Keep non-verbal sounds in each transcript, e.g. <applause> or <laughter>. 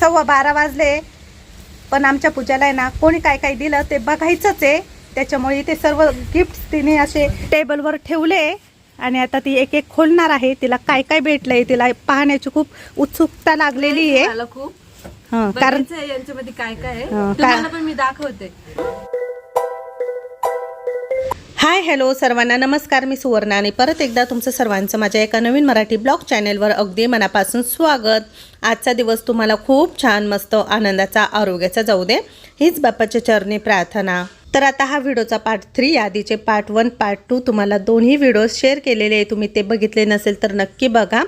सव्वा बारा वाजले. पण आमच्या पूजाला आहे ना कोणी काय काय दिलं ते बघायचंच आहे. त्याच्यामुळे ते सर्व गिफ्ट तिने असे टेबलवर ठेवले. आणि आता ती एक एक खोलणार आहे. तिला काय काय भेटलंय तिला पाहण्याची खूप उत्सुकता लागलेली आहे. खूप. कारण यांच्यामध्ये काय काय आहे. पण मी दाखवते. हाय हॅलो सर्वांना. नमस्कार मी सुवर्णा आणि परत एकदा तुमचं सर्वांचं माझ्या एका नवीन मराठी ब्लॉग चॅनेलवर अगदी मनापासून स्वागत. आजचा दिवस तुम्हाला खूप छान मस्त आनंदाचा आरोग्याचा जाऊ दे हीच बाप्पाच्या चरणी प्रार्थना. तर आता हा व्हिडिओचा पार्ट थ्री आधीचे पार्ट वन पार्ट टू तुम्हाला दोन्ही व्हिडिओ शेअर केलेले आहे. तुम्ही ते बघितले नसेल तर नक्की बघा.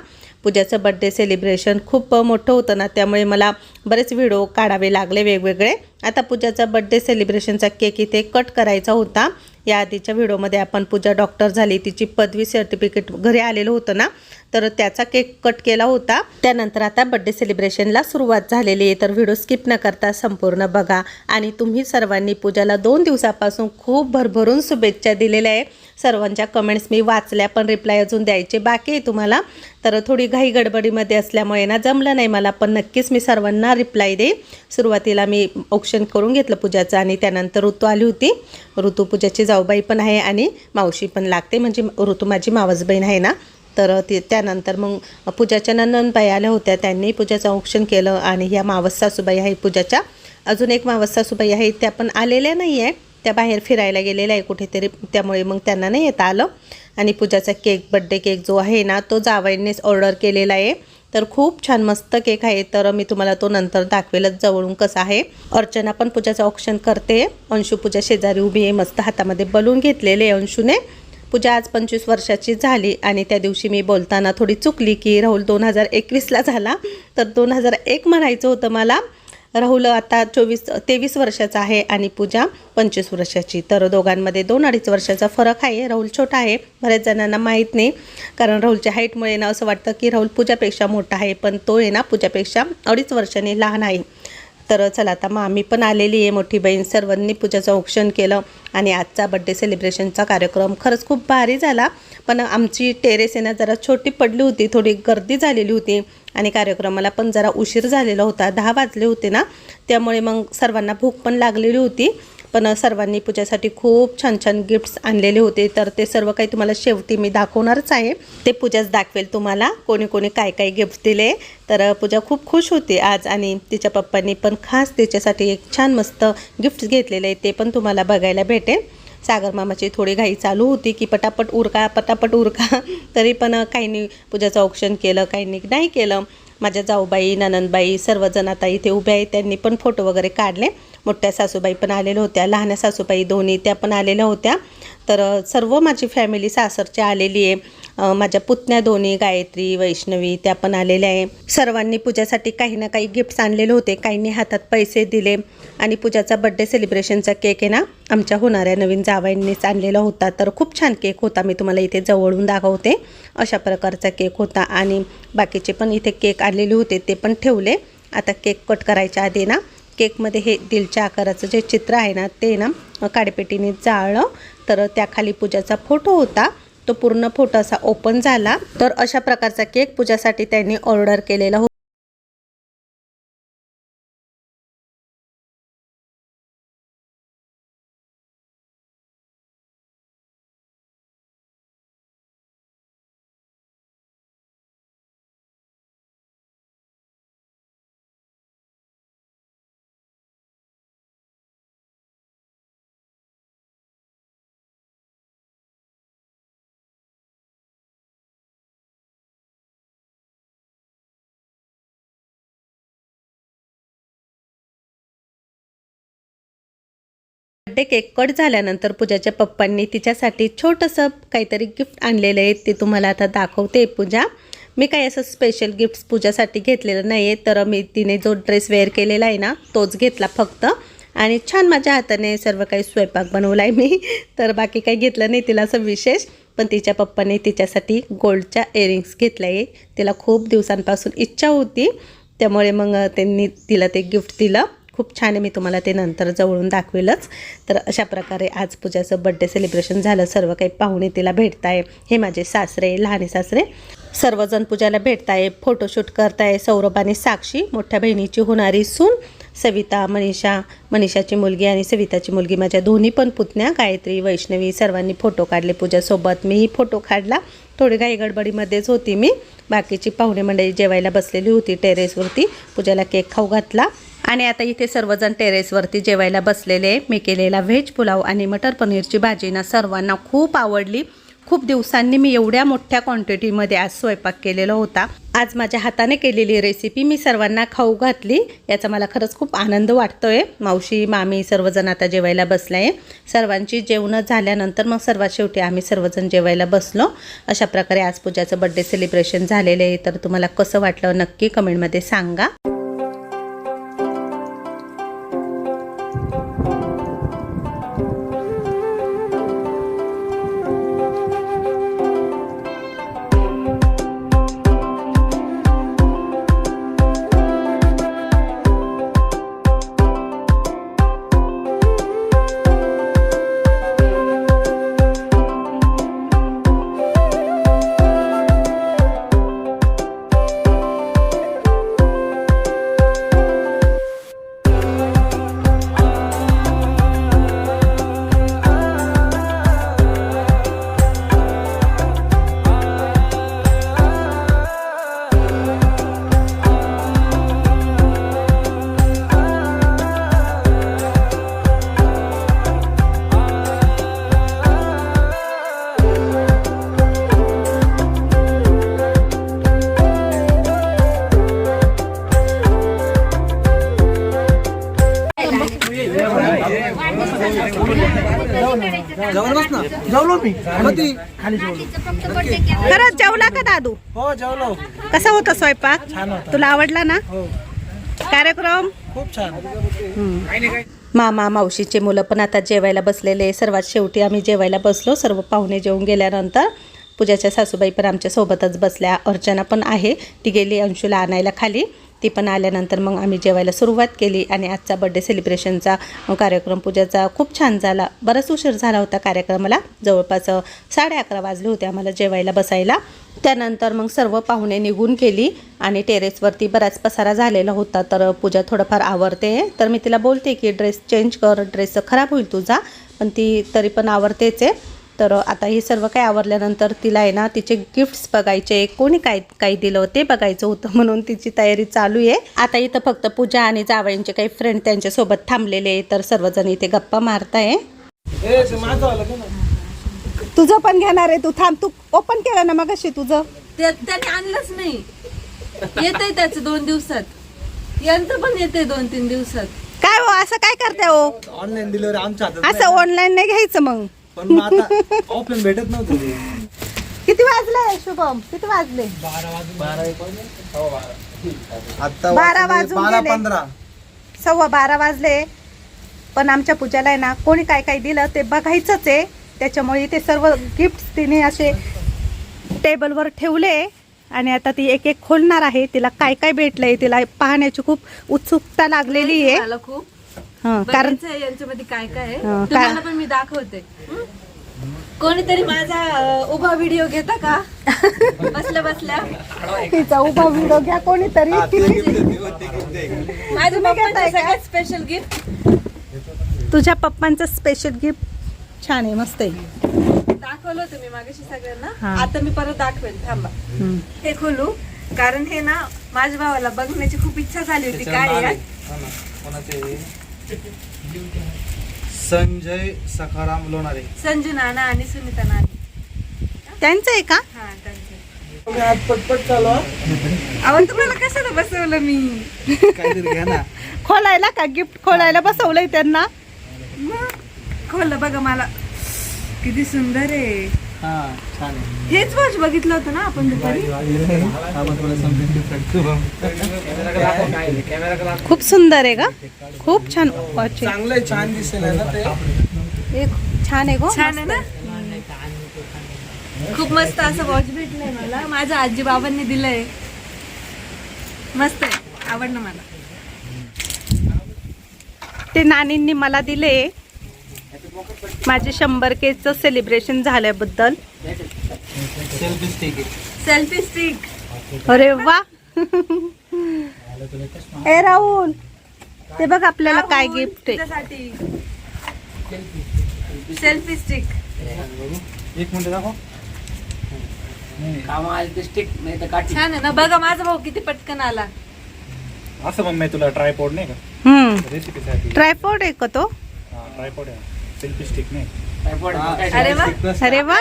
पूजाचं बड्डे सेलिब्रेशन खूप मोठं होतं ना त्यामुळे मला बरेच व्हिडिओ काढावे लागले वेगवेगळे. आता पूजाचा बड्डे सेलिब्रेशनचा केक इथे कट करायचा होता. या आधीच्या व्हिडिओमध्ये आपण पूजा डॉक्टर झाली तिची पदवी सर्टिफिकेट घरी आलेलं होतं ना तर त्याचा केक कट केला होता. त्यानंतर आता बड्डे सेलिब्रेशनला सुरुवात झालेली आहे तर व्हिडिओ स्किप न करता संपूर्ण बघा. आणि तुम्ही सर्वांनी पूजाला दोन दिवसापासून खूप भरभरून शुभेच्छा दिलेल्या आहे. सर्वांच्या कमेंट्स मी वाचल्या पण रिप्लाय अजून द्यायचे बाकी आहे तुम्हाला. तर थोडी घाई गडबडीमध्ये असल्यामुळे ना जमलं नाही मला पण नक्कीच मी सर्वांना रिप्लाय देईन सुरुवातीला मी औक्षण करून घेतलं पूजाचं आणि त्यानंतर ऋतू आली होती. ऋतू पूजाची जाऊबाई पण आहे आणि मावशी पण लागते म्हणजे ऋतू माझी मावस बहीण आहे ना. तर ते त्यानंतर मग पूजाच्या नंदनबाई आल्या होत्या त्यांनी पूजाचं औक्षण केलं आणि ह्या मावस सासूबाई आहे पूजाच्या. अजून एक मावस सासूबाई आहे त्या पण आलेल्या नाही आहे त्या बाहेर फिरायला गेलेल्या आहे कुठेतरी. त्यामुळे मग त्यांना नाही येता आलं. आणि पूजाचा केक बड्डे केक जो आहे ना तो जावईनेच ऑर्डर केलेला आहे. तर खूप छान मस्त केक आहे. तर मी तुम्हाला तो नंतर दाखवेलच जवळून कसा आहे. अर्चना पण पूजाचं ऑप्शन करते. अंशू पूजा शेजारी उभी आहे मस्त हातामध्ये बलून घेतलेले आहे अंशूने. पूजा आज पंचवीस वर्षाची झाली आणि त्या दिवशी मी बोलताना थोडी चुकली की राहुल दोन हजार एकवीसला झाला. तर दोन हजार एक म्हणायचं होतं मला. राहुल आता चोवीस तेवीस वर्षाचा आहे आणि पूजा पंचवीस वर्षाची. तर दोघांमध्ये दोन अडीच वर्षाचा फरक आहे. राहुल छोटा आहे बऱ्याच जणांना माहीत नाही. कारण राहुलच्या हाईटमुळे ना असं वाटतं की राहुल पूजापेक्षा मोठा आहे पण तो आहे ना पूजापेक्षा अडीच वर्षांनी लहान आहे. तर चला आता मामी पण आलेली आहे मोठी बहीण. सर्वांनी पूजाचं औक्षण केलं आणि आजचा बड्डे सेलिब्रेशनचा कार्यक्रम खरंच खूप भारी झाला. पण आमची टेरेस आहे ना जरा छोटी पडली होती थोडी गर्दी झालेली होती आणि कार्यक्रमाला पण जरा उशीर झालेला होता दहा वाजले होते ना. त्यामुळे मग सर्वांना भूक पण लागलेली होती. पण सर्वांनी पूजासाठी खूप छान छान गिफ्ट्स आणलेले होते. तर ते सर्व काही तुम्हाला शेवटी मी दाखवणारच आहे. ते पूजाच दाखवेल तुम्हाला. कोणी कोणी काय काय गिफ्ट दिले. तर पूजा खूप खुश होती आज आणि तिच्या पप्पांनी पण खास तिच्यासाठी एक छान मस्त गिफ्ट घेतलेले आहे ते पण तुम्हाला बघायला भेटेल. सागर मामाची थोडी घाई चालू होती की पटापट उरका पटापट उरका. <laughs> तरी पण काहींनी पूजाचं औक्षण केलं काहींनी नाही केलं. माझ्या जाऊबाई ननंदबाई सर्वजण आता इथे उभे आहेत. त्यांनी पण फोटो वगैरे काढले. मोठ्या सासूबाई पण आलेल्या होत्या. लहान्या सासूबाई दोन्ही त्या पण आलेल्या होत्या. तर सर्व माझी फॅमिली सासरची आलेली आहे. माझ्या पुतण्या दोन्ही गायत्री वैष्णवी त्या पण आलेल्या आहे. सर्वांनी पूजासाठी काही ना काही गिफ्ट्स आणलेले होते. काहींनी हातात पैसे दिले आणि पूजाचा बड्डे सेलिब्रेशनचा केक आहे ना आमच्या होणाऱ्या नवीन जावाईंनीच आणलेला होता. तर खूप छान केक होता. मी तुम्हाला इथे जवळून दाखवते. अशा प्रकारचा केक होता आणि बाकीचे पण इथे केक आणलेले होते. ते पण ठेवले. आता केक कट करायच्या आधी ना केकमध्ये हे दिलच्या आकाराचं जे चित्र आहे ना ते ना काडेपेटीने जाळलं. तर त्याखाली पूजाचा फोटो होता. तो पूर्ण फोटो असा ओपन झाला. तर अशा प्रकारचा केक पूजासाठी त्यांनी ऑर्डर केलेला बड्डे केक कट झाल्यानंतर पूजाच्या पप्पांनी तिच्यासाठी छोटंसं काहीतरी गिफ्ट आणलेलं आहे ते तुम्हाला आता दाखवते पूजा. मी काही असं स्पेशल गिफ्ट्स पूजासाठी घेतलेलं नाही आहे तर मी तिने जो ड्रेस वेअर केलेला आहे ना तोच घेतला फक्त. आणि छान माझ्या हाताने सर्व काही स्वयंपाक बनवला आहे मी तर बाकी काही घेतलं नाही तिला असं विशेष. पण तिच्या पप्पाने तिच्यासाठी गोल्डच्या इयरिंग्स घेतल्या आहे. तिला खूप दिवसांपासून इच्छा होती त्यामुळे मग त्यांनी तिला ते गिफ्ट दिलं. खूप छान आहे मी तुम्हाला ते नंतर जवळून दाखवेलच. तर अशा प्रकारे आज पूजाचं बड्डे सेलिब्रेशन झालं. सर्व काही पाहुणे तिला भेटताय हे माझे सासरे लहाने सासरे. सर्वजण पूजाला भेटताय फोटोशूट करताय. सौरभ आणि साक्षी मोठ्या बहिणीची होणारी सून सविता मनीषा मनीषाची मुलगी आणि सविताची मुलगी. माझ्या दोन्ही पण पुतण्या गायत्री वैष्णवी सर्वांनी फोटो काढले पूजासोबत. मीही फोटो काढला. थोडी घाई गडबडीमध्येच होती मी. बाकीची पाहुणे मंडळी जेवायला बसलेली होती टेरेसवरती पूजाला केक खाऊ घातला. आणि आता इथे सर्वजण टेरेसवरती जेवायला बसलेले मी केलेला व्हेज पुलाव आणि मटर पनीरची भाजी ना सर्वांना खूप आवडली. खूप दिवसांनी मी एवढ्या मोठ्या क्वांटिटीमध्ये आज स्वयंपाक केलेला होता. आज माझ्या हाताने केलेली रेसिपी मी सर्वांना खाऊ घातली. याचा मला खरंच खूप आनंद वाटतोय. मावशी मामी सर्वजण आता जेवायला बसला आहे सर्वांची जेवणं झाल्यानंतर मग सर्वात शेवटी आम्ही सर्वजण जेवायला बसलो. अशा प्रकारे आज पूजाचं बड्डे सेलिब्रेशन झालेलं आहे. तर तुम्हाला कसं वाटलं नक्की कमेंटमध्ये सांगा. जेवण बस ना. जेवलो मी. खाली जेवलो. खरंच जेवला का दादू? हो जेवलो. कसा होता स्वयंपाक? छान होता. तुला आवडला ना? हो. कार्यक्रम? खूप छान. मामा मावशीचे मुलं पण आता जेवायला बसलेले सर्वात शेवटी आम्ही जेवायला बसलो. सर्व पाहुणे जेवून गेल्यानंतर पूजाच्या सासूबाई पण आमच्या सोबतच बसल्या. अर्चना पण आहे. ती गेली अंशूला आणायला खाली. ती पण आल्यानंतर मग आम्ही जेवायला सुरुवात केली आणि आजचा बड्डे सेलिब्रेशनचा कार्यक्रम पूजाचा खूप छान झाला. बराच उशीर झाला होता कार्यक्रमाला. जवळपास साडे अकरा वाजले होते आम्हाला जेवायला बसायला. त्यानंतर मग सर्व पाहुणे निघून गेली आणि टेरेसवरती बराच पसारा झालेला होता. तर पूजा थोडंफार आवडते तर मी तिला बोलते की ड्रेस चेंज कर. ड्रेस खराब होईल तुझा. पण ती तरी पण आवडतेच आहे. तर आता हे सर्व काही आवरल्यानंतर तिला आहे ना तिचे गिफ्ट्स बघायचे. कोणी काय काय दिलं ते बघायचं होतं म्हणून तिची तयारी चालू आहे. आता इथं फक्त पूजा आणि जावयांचे काही फ्रेंड त्यांच्यासोबत थांबलेले आहे, तर सर्वजण इथे गप्पा मारताय. तुझं पण घेणार आहे. तू थांब तू ओपन केलं ना मग तुझं. त्या- त्याने आणलंच नाही. येतंय त्याचं दोन दिवसात. यंत्र पण येते दोन तीन दिवसात. काय हो? असं काय करते हो? ऑनलाईन डिलिव्हरी आमच्या हातात असं ऑनलाईन नाही घ्यायचं मग. पण मग आता ऑफलाईन भेटत नव्हतं ते. किती वाजले शुभम? किती वाजले? आता बारा वाजले? वाजून बारा गेले. पंधरा. सव्वा बारा वाजले. पण आमच्या पूजाला आहे ना कोणी काय काय दिलं ते बघायचंच आहे. त्याच्यामुळे ते सर्व गिफ्ट तिने असे टेबलवर ठेवले. आणि आता ती एक एक खोलणार आहे. तिला काय काय भेटलंय तिला पाहण्याची खूप उत्सुकता लागलेली आहे. मला खूप कारण यांच्यामध्ये काय काय आहे. हं, तुम्हाला पण मी दाखवते? कोणीतरी माझा उभा व्हिडिओ घेता का? बसल्या बसल्या. तिचा उभा व्हिडिओ घ्या कोणीतरी. माझ्या पप्पाचं सगळ्यात स्पेशल गिफ्ट तुझ्या पप्पांचं स्पेशल गिफ्ट छान आहे मस्त आहे. दाखवलं होतं मी मागाशी सगळ्यांना. हा. आता मी परत दाखवेल थांबा. हं. हे खोलू कारण हे ना माझ्या भावाला बघण्याची खूप इच्छा झाली होती काय संजय सखाराम लोणारे. संजू नाना आणि सुनीता नाना. त्यांचं आहे का? हा त्यांचे तुम्ही आज पटपट चालू. अहो तुम्हाला कशाला बसवलं मी? काहीतरी घ्या ना. खोलायला का? गिफ्ट खोलायला बसवलंय त्यांना? मग खोललं बघा मला. किती सुंदर हा आहे. हेच वॉच बघितलं होतं ना आपण दुपारी. खूप सुंदर आहे का खूप छान वॉच आहे. चांगलं छान दिसेल आहे ना ते? एक छान आहे गो. छान आहे ना? खूप मस्त असं वॉच भेटलंय मला. माझ्या आजी बाबांनी दिलंय. मस्त आहे. आवडलं मला. ते नानींनी मला दिले माझे शंभर केचं सेलिब्रेशन झाल्याबद्दल. सेल्फी स्टिक सेल्फी स्टिक अरे वा. ए राहुल ते बघ आपल्याला काय गिफ्ट आहे. सेल्फी स्टिक एक मिनिट दाखव. स्टिक नाही. तर काठी. छान आहे ना बघा माझा भाऊ किती पटकन आला. असं मग मी तुला ट्रायपॉड नाही का? रेसिपीसाठी ट्रायपॉड आहे का तो? ट्रायपॉड आहे. सेल्फी स्टिक नाही अरे वा अरे वा.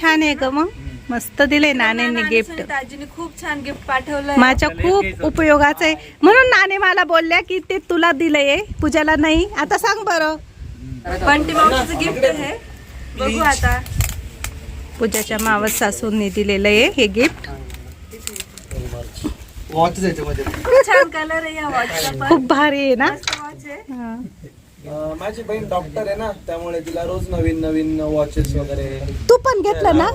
छान आहे ग मग. मस्त दिले नानींनी गिफ्ट दाजीने खूप छान गिफ्ट पाठवलंय. माझ्या खूप उपयोगाचं आहे. म्हणून नाणे मला बोलल्या की ते तुला दिलंय पूजाला नाही. आता सांग बरं. बंटी मावशीचं गिफ्ट आहे. बघू आता. पूजाच्या मावस सासूंनी दिलेलं आहे हे गिफ्ट वॉच छान कलर आहे या वॉचचा पण. खूप भारी आहे ना? मस्त वॉच आहे. हा. अं, माझी बहीण डॉक्टर आहे ना त्यामुळे तिला रोज नवीन नवीन वॉचेस वगैरे. तू पण घेतलं ना?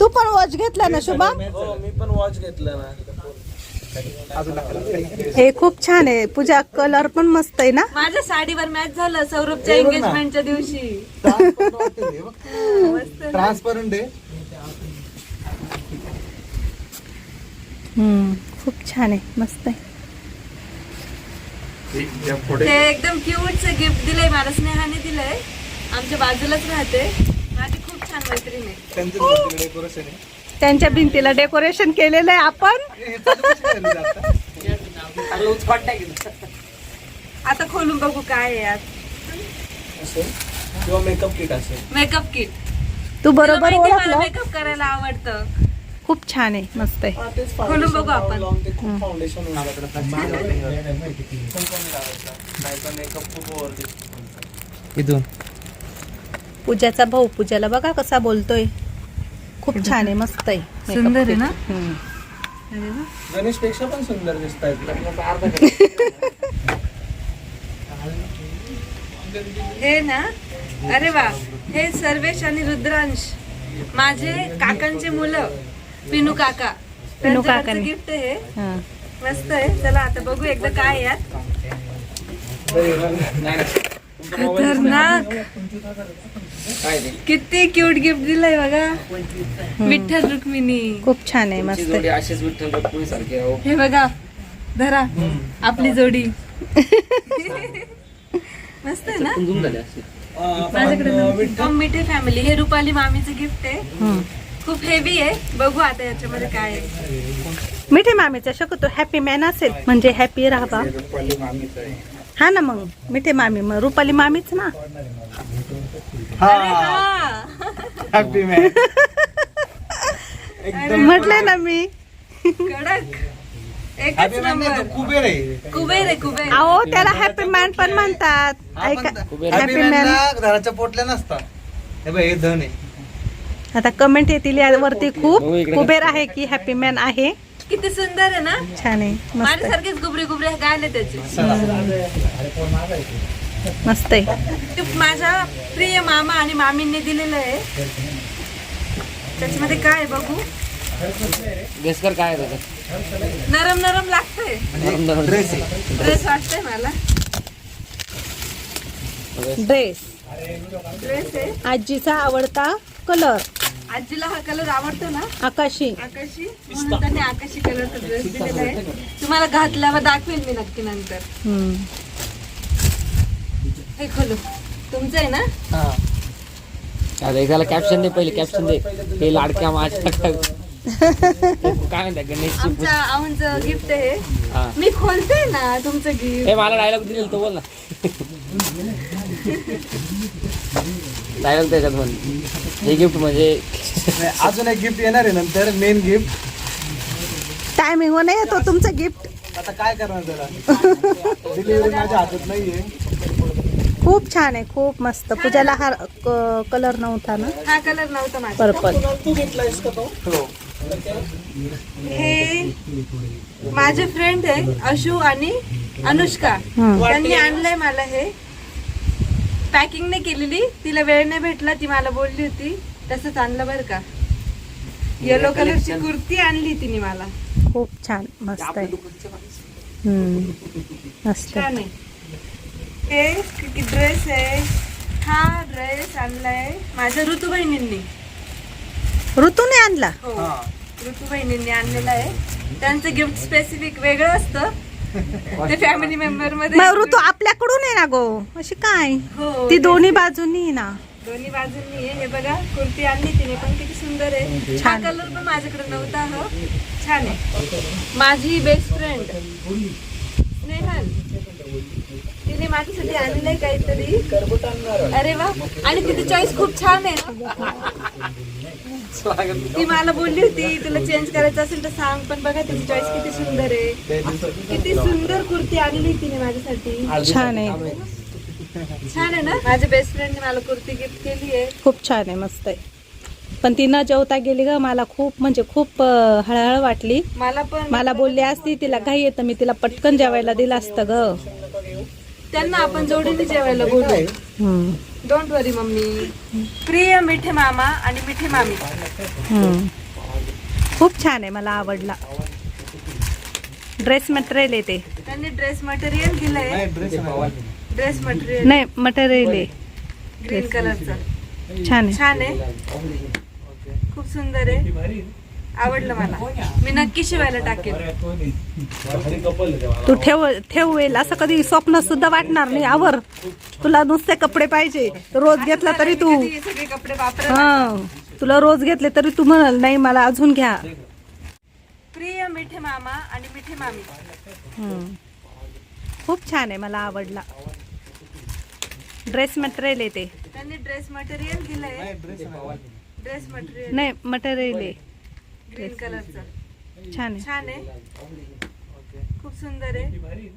तू पण वॉच घेतला ना शुभम? हो मी पण वॉच घेतलं ना. हे खूप छान आहे. पूजा कलर पण मस्त आहे ना? माझ्या साडीवर मॅच झालं सौरभच्या एंगेजमेंटच्या दिवशी. मस्त ना? ट्रान्सपरंट आहे. हम्म, खूप छान आहे. मस्त आहे. ते एकदम क्यूटचं गिफ्ट दिलंय मला स्नेहाने दिलंय. आमच्या बाजूलाच राहते. माझी खूप छान मैत्रीण आहे. त्यांच्या भिंतीला डेकोरेशन केलेलं आहे आपण. हे आता? आता खोलून बघू काय आहे यात. मेकअप किट असेल. मेकअप किट तू बरोबर मेकअप करायला आवडतं. खूप छान आहे मस्त आहे. हा, खोलून बघू आपण. इथून. पूजाचा भाऊ पूजाला बघा कसा बोलतोय. खूप छान आहे मस्त आहे. Makeup सुंदर आहे. ना? हम्म. अरे वा. गणेशपेक्षा पण सुंदर दिसत <laughs> हे ना? अरे वा. हे सर्वेश आणि रुद्रांश. माझे काकांचे मुलं. पिनू काका. पिनू काकांनी. गिफ्ट आहे. हा. मस्त आहे. चला आता बघू एकदा काय आहे यात. खतरनाक. किती क्यूट गिफ्ट दिलंय बघा. विठ्ठल रुक्मिणी. खूप छान आहे मस्त जोडी आहे. अशीच विठ्ठल रुक्मिणी सारखी राहू हे बघा धरा. आपली जोडी. मस्त आहे ना? झूम झाले अशी माझ्याकडे. मिठे फॅमिली हे रुपाली मामीचं गिफ्ट आहे. खूप हेवी आहे. बघू आता याच्यामध्ये काय आहे. मिठे मामीचा शक्यतो हॅपी मॅन असेल. म्हणजे हॅपी राहा हा ना मग मिठे मामी. मग रुपाली मामीच ना. अरे हा. हॅपी मॅन म्हटलंय ना मी. कडक. एकच हॅपी मॅन नंबर कुबेर आहे. कुबेर आहे कुबेर. अहो त्याला हॅपी मॅन पण म्हणतात. ऐका. हॅपी हॅपी मॅन मॅनला घराच्या पोटल्या नसतात. हे बघ हे धन आहे. आता कमेंट येतील यावरती खूप इकडे कुबेर आहे की हॅपी मॅन आहे. किती सुंदर आहे ना? छान आहे. माझ्यासारखेच गुबरे गुबरे गायले त्याचे. मस्त आहे. ते माझ्या प्रिय मामा आणि मामींनी दिलेलं आहे. त्याच्यामध्ये काय आहे बघू? गेस कर काय आहे त्याच्यात? नरम नरम लागतंय. ड्रेस ड्रेस वाटतंय मला. ड्रेस ड्रेस आहे. आजीचा आवडता कलर आजीला हा कलर आवडतो ना? आकाशी. आकाशी? म्हणून त्यांनी आकाशी कलरचा ड्रेस दिलेला आहे. तुम्हाला घातल्यावर दाखवेल मी नक्की नंतर. हम्म. हे खोलू. तुमचं आहे ना? हा. आता एकाला कॅप्शन दे पहिले कॅप्शन दे. हे लाडक्या माझ्या काय म्हणतात गणेशची आमच्या गिफ्ट आहे. हा. मी खोलते ना तुमचं गिफ्ट हे मला डायलॉग दिलेला तो बोल ना. <laughs> डायलॉग त्याच्यात म्हण. हे गिफ्ट म्हणजे अजून एक गिफ्ट येणार आहे नंतर मेन गिफ्ट टायमिंग वर नाही येतो तुमचं गिफ्ट आता काय करणार त्याला डिलिव्हरी माझ्या हातात नाहीये. खूप छान आहे खूप मस्त. पूजाला हा कलर नव्हता ना? हा कलर नव्हता माझा. पर्पल तू घेतलायस का तो? हो. हे माझे फ्रेंड आहे अशू आणि अनुष्का. त्यांनी आणलंय मला हे. पॅकिंग नाही केलेली. तिला वेळ नाही भेटला ती मला बोलली होती. तसंच आणलं बरं का. येलो कलरची कुर्ती आणली तिने मला. खूप छान. मस्त आहे. हम्म. मस्त छान आहे. हे किती ड्रेस आहे? हा ड्रेस आणलाय माझ्या ऋतू बहिणींनी ऋतूने आणला? हो. ऋतू बहिणींनी आणलेला आहे. त्यांचं गिफ्ट स्पेसिफिक वेगळं असतं. ते फॅमिली मेंबरमध्ये मग ऋतू आपल्याकडून आहे ना गो? अशी काय? हो ती दोन्ही बाजूनी आहे ना. दोन्ही बाजूंनी आहे. हे बघा कुर्ती आणली तिने पण किती सुंदर आहे. हा छान. कलर पण माझ्याकडे नव्हता हो. छान आहे. माझी बेस्ट फ्रेंड स्नेहल. तिने माझ्यासाठी आणलंय काहीतरी. अरे वा. आणि तिची चॉईस खूप छान आहे ती मला बोलली होती तुला चेंज करायचं असेल तर सांग पण बघा तिची चॉईस किती सुंदर आहे. किती सुंदर कुर्ती आणली तिने माझ्यासाठी. छान आहे. छान आहे ना? माझ्या बेस्ट फ्रेंडने मला कुर्ती गिफ्ट केली आहे. खूप छान आहे मस्त आहे. पण ती न जेवता गेली ग मला खूप म्हणजे खूप हळहळ वाटली. मला पण. मला बोलली असती तिला घाई येतं मी तिला पटकन जेवायला दिलं असतं ग. त्यांना आपण जोडीने जेवायला बोलू. हम्म, डोंट वरी मम्मी. प्रिय मिठे मामा आणि मिठे मामी. हम्म. खूप छान आहे मला आवडला. ड्रेस मटेरियल आहे ते. त्यांनी ड्रेस मटेरियल दिलंय. ड्रेस मटेरियल नाही. मटेरियल आहे. ग्रीन कलरचं छान आहे. छान आहे. खूप सुंदर आहे. आवडलं मला. मी नक्की शिवायला टाकेल तू ठेव ठेवेल असं कधी स्वप्न सुद्धा वाटणार नाही. आवर. तुला नुसते कपडे पाहिजे. रोज घेतला तरी तू. हे सगळे कपडे हा. तुला रोज घेतले तरी तू म्हणाल नाही मला अजून घ्या. प्रिय मिठे मामा आणि मिठे मामी. हम्म. खूप छान आहे मला आवडला. ड्रेस मटेरियल आहे ते. त्यांनी ड्रेस मटेरियल दिलंय. ड्रेस मटेरियल नाही मटेरियल आहे. ग्रीन कलरचं छान आहे. छान आहे. खूप सुंदर आहे.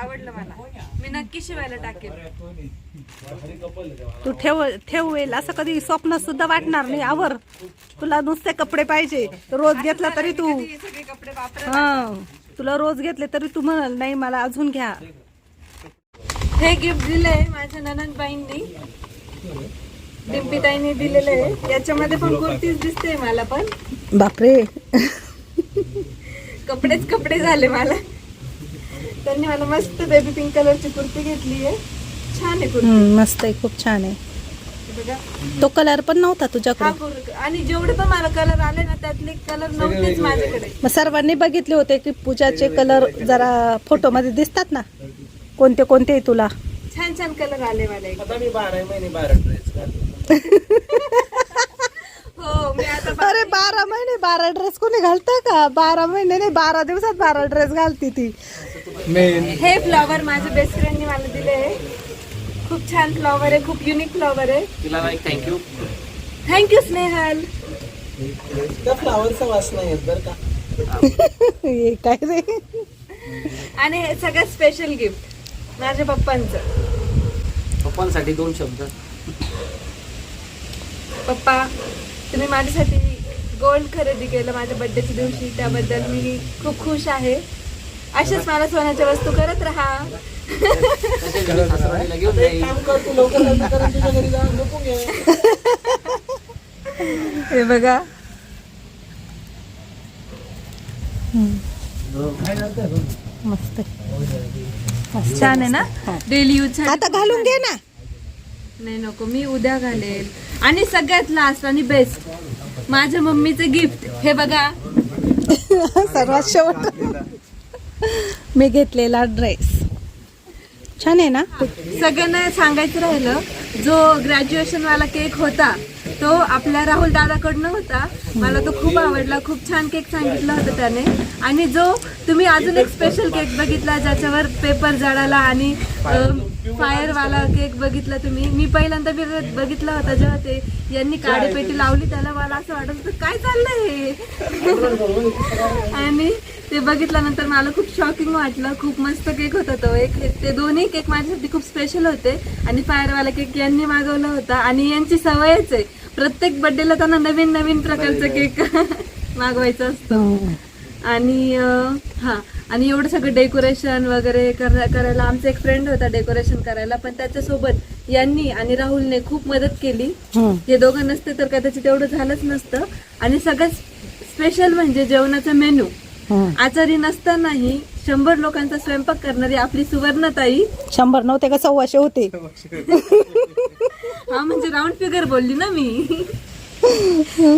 आवडलं मला. मी नक्की शिवायला टाकेल तू ठेव ठेवेल असं कधी स्वप्न सुद्धा वाटणार नाही. आवर. तुला नुसते कपडे पाहिजे. रोज घेतला तरी तू. सगळे कपडे हा. तुला रोज घेतले तरी तू म्हणाल नाही मला अजून घ्या. हे गिफ्ट दिलंय माझ्या ननंदबाईंनी. डिम्पीताईने दिलेलं आहे. याच्यामध्ये पण कुर्तीच दिसते मला पण. बापरे. कपडेच कपडे झाले मला. त्यांनी मला मस्त बेबी पिंक कलरची कुर्ती घेतली आहे. छान आहे कुर्ती. मस्त आहे खूप छान आहे. बघा. तो कलर पण नव्हता हा तुझ्याकडे कुर- आणि जेवढे पण मला कलर आले ना त्यातले कलर नव्हतेच माझ्याकडे. मग सर्वांनी बघितले होते की पूजाचे कलर जरा फोटो मध्ये दिसतात ना? कोणते कोणते आहे तुला? छान छान कलर आले मला एक. आता मी बारा महिने बारा ड्रेस हो मी आता अरे बारा महिने बारा ड्रेस कोणी घालतं का? बारा महिने नाही बारा दिवसात बारा ड्रेस घालती ती. हे फ्लॉवर माझ्या बेस्ट फ्रेंडने मला दिले खूप छान फ्लॉवर आहे खूप युनिक फ्लॉवर आहे. तिला थँक्यू थँक्यू स्नेहल त्या फ्लावरचा वास नाही येत बरं का? हे काय रे? आणि हे सगळ्यात स्पेशल गिफ्ट माझ्या पप्पांचं. पप्पांसाठी दोन शब्द. पप्पा तुम्ही माझ्यासाठी गोल्ड खरेदी केलं माझ्या बर्थडेच्या दिवशी त्याबद्दल मी खूप खुश आहे. अशाच मला सोन्याच्या वस्तू करत राहा. हे बघा. मस्त. छान आहे ना? डेली यूज आता घालून घे ना. नाही नको. मी उद्या घालेल. आणि सगळ्यात लास्ट आणि बेस्ट माझ्या मम्मीचं गिफ्ट हे बघा. <laughs> सर्वात शेवट. मी घेतलेला ड्रेस छान आहे ना? सगळ्यांना सांगायचं राहिलं जो ग्रॅज्युएशन वाला केक होता तो आपल्या राहुल दादाकडनं होता. मला तो खूप आवडला खूप छान केक सांगितला होता त्याने. आणि जो तुम्ही अजून एक स्पेशल केक बघितला ज्याच्यावर पेपर जळाला आणि फायर वाला केक बघितला तुम्ही? मी पहिल्यांदा बघ- बघितला होता जेव्हा ते यांनी काळी पेटी लावली त्याला मला असं वाटत होतं काय चाललंय हे? आणि ते बघितल्यानंतर मला खूप शॉकिंग वाटलं. खूप मस्त केक होता तो. एक ते दोन्ही केक माझ्यासाठी खूप स्पेशल होते. आणि फायरवाला केक यांनी मागवला होता. आणि यांची सवयच आहे. प्रत्येक बर्थडेला त्यांना नवीन नवीन प्रकारचा केक <laughs> मागवायचा असतो. आणि हा आणि एवढं सगळं डेकोरेशन वगैरे कर- करायला आमचा एक फ्रेंड होता डेकोरेशन करायला पण त्याच्यासोबत यांनी आणि राहुलने खूप मदत केली. हम्म. हे दोघं नसते तर कदाचित एवढं झालंच नसतं. आणि सगळ्यात स्पेशल म्हणजे जेवणाचा मेनू हम्म. आचारी नसतानाही शंभर लोकांचा स्वयंपाक करणारी आपली सुवर्णताई. शंभर नव्हते का सव्वाशे होते? <laughs> हा म्हणजे राऊंड फिगर बोलली ना मी.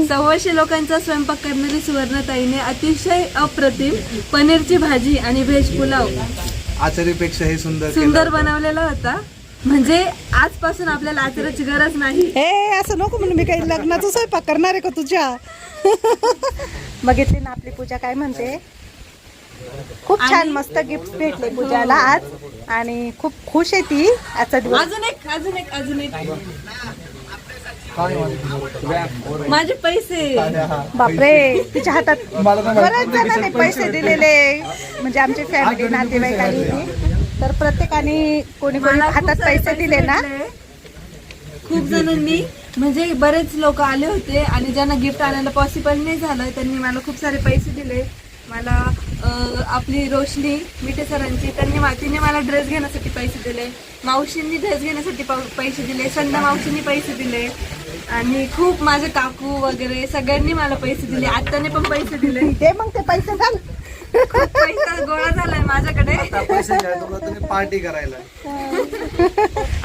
सव्वाशे लोकांचा स्वयंपाक करणारी सुवर्णताईने अतिशय अप्रतिम पनीरची भाजी आणि व्हेज पुलाव. आचारीपेक्षा हे सुंदर सुंदर बनवलेला होता. म्हणजे आजपासून आपल्याला आचाराची गरज नाही. हे असं नको म्हणून मी काही लग्नाचा स्वयंपाक करणार आहे का तुझ्या? बघितली ना आपली पूजा काय म्हणते? खूप छान मस्त गिफ्ट भेटले पूजाला आज. आणि खूप खुश आहे ती आजचा दिवस. अजून एक अजून एक अजून एक. माझे पैसे. बापरे तिच्या हातात बऱ्याच जणांनी पैसे दिलेले. म्हणजे आमची फॅमिली नातेवाईक आली होती तर प्रत्येकाने कोणी कोणी हातात पैसे दिले ना. खूप जणांनी. म्हणजे बरेच लोक आले होते आणि ज्यांना गिफ्ट आणायला पॉसिबल नाही झालं त्यांनी मला खूप सारे पैसे दिले. मला आपली रोशनी मिठे सरांची त्यांनी तिने मला ड्रेस घेण्यासाठी पैसे दिले. मावशींनी ड्रेस घेण्यासाठी पैसे दिले. संध्या मावशींनी पैसे दिले. आणि खूप माझे काकू वगैरे सगळ्यांनी मला पैसे दिले. आत्याने पण पैसे दिले. ते मग ते पैसे घाल. खूप पैसा गोळा झालाय माझ्याकडे. पैसे घ्या तुला तुम्ही पार्टी करायला.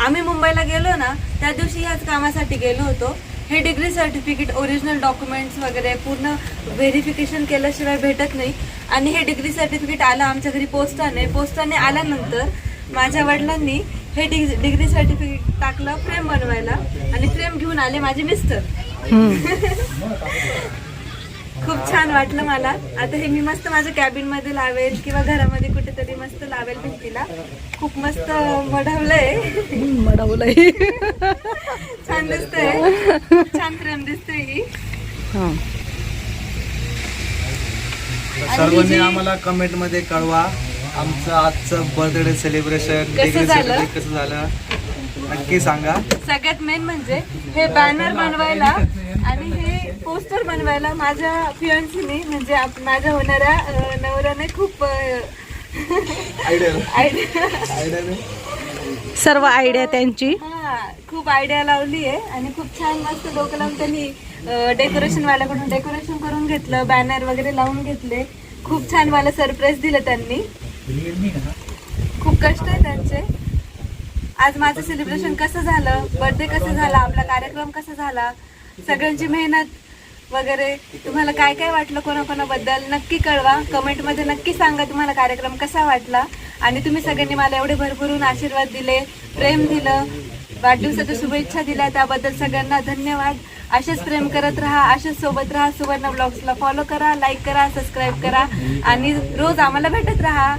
आम्ही मुंबईला गेलो ना त्या दिवशी ह्याच कामासाठी गेलो होतो. हे डिग्री सर्टिफिकेट ओरिजिनल डॉक्युमेंट्स वगैरे पूर्ण व्हेरिफिकेशन केल्याशिवाय भेटत नाही. आणि हे डिग्री सर्टिफिकेट आलं आमच्या घरी पोस्टाने. पोस्टाने आल्यानंतर माझ्या वडिलांनी हे डिग डिग्री सर्टिफिकेट टाकलं फ्रेम बनवायला आणि फ्रेम घेऊन आले माझे मिस्टर खूप छान वाटलं मला. आता हे मी मस्त माझ्या कॅबिनमध्ये लावेल किंवा घरामध्ये कुठेतरी मस्त लावेल भिंतीला. खूप मस्त मढवलंय. मडवलंय छान दिसतंय. छान फ्रेम दिसते ही. सर्वांनी आम्हाला कमेंटमध्ये कळवा. आमचं आजचं बर्थडे सेलिब्रेशन कसं झालं? कसं झालं? नक्की सांगा. सगळ्यात मेन म्हणजे हे बॅनर बनवायला आणि हे पोस्टर बनवायला माझ्या फिअन्सीने म्हणजे आप- माझ्या होणाऱ्या अं, नवऱ्याने खूप आयडिया सर्व आयडिया त्यांची. हा खूप आयडिया लावली आहे आणि खूप छान मस्त डोकं लावून त्यांनी डेकोरेशन वाल्याकडून डेकोरेशन करून घेतलं बॅनर वगैरे लावून घेतले. खूप छान मला सरप्राईज दिलं त्यांनी. खूप कष्ट आहे त्यांचे. आज माझं सेलिब्रेशन कसं झालं? बर्थडे कसं झाला? आपला कार्यक्रम कसा झाला? सगळ्यांची मेहनत वगैरे. तुम्हाला काय काय वाटलं कोणाकोणाबद्दल? नक्की कळवा. कमेंटमध्ये नक्की सांगा तुम्हाला कार्यक्रम कसा वाटला. आणि तुम्ही सगळ्यांनी मला एवढे भरभरून आशीर्वाद दिले प्रेम दिलं. वाढदिवसाच्या शुभेच्छा दिल्या. त्याबद्दल सगळ्यांना धन्यवाद. असेच प्रेम करत राहा असेच सोबत राहा सुवर्ण ब्लॉग्सला फॉलो करा लाईक करा सबस्क्राईब करा आणि रोज आम्हाला भेटत राहा.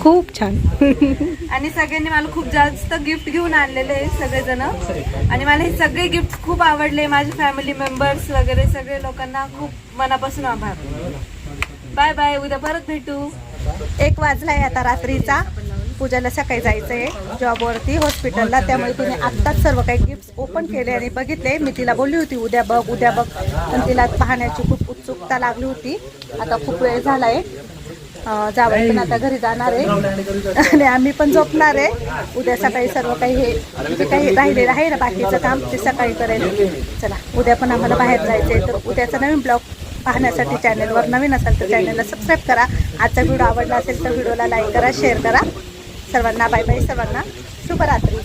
खूप छान. आणि सगळ्यांनी मला खूप जास्त गिफ्ट घेऊन आणलेले सगळेजण. आणि मला हे सगळे गिफ्ट खूप आवडले माझे फॅमिली मेंबर्स वगैरे सगळे लोकांना खूप मनापासून आभार. बाय बाय उद्या परत भेटू. एक वाजलाय आता रात्रीचा. पूजाला सकाळी जायचं आहे जॉबवरती हॉस्पिटलला त्यामुळे तिने आत्ताच सर्व काही गिफ्ट ओपन केले आणि बघितले. मी तिला बोलली होती उद्या बघ उद्या बघ. पण तिला पाहण्याची खूप उत्सुकता लागली होती. आता खूप वेळ झालाय. आहे जावई पण आता घरी जाणार आहे. आणि आम्ही पण झोपणार आहे. उद्या सकाळी सर्व काही हे जे काही राहिलेलं आहे ना बाकीचं काम ते सकाळी करेल. चला उद्या पण आम्हाला बाहेर जायचं आहे तर उद्याचा नवीन ब्लॉग पाहण्यासाठी चॅनलवर नवीन असाल तर चॅनलला सबस्क्राईब करा. आजचा व्हिडिओ आवडला असेल तर व्हिडिओला लाईक करा शेअर करा. सर्वांना बाय बाय सर्वांना. शुभरात्री.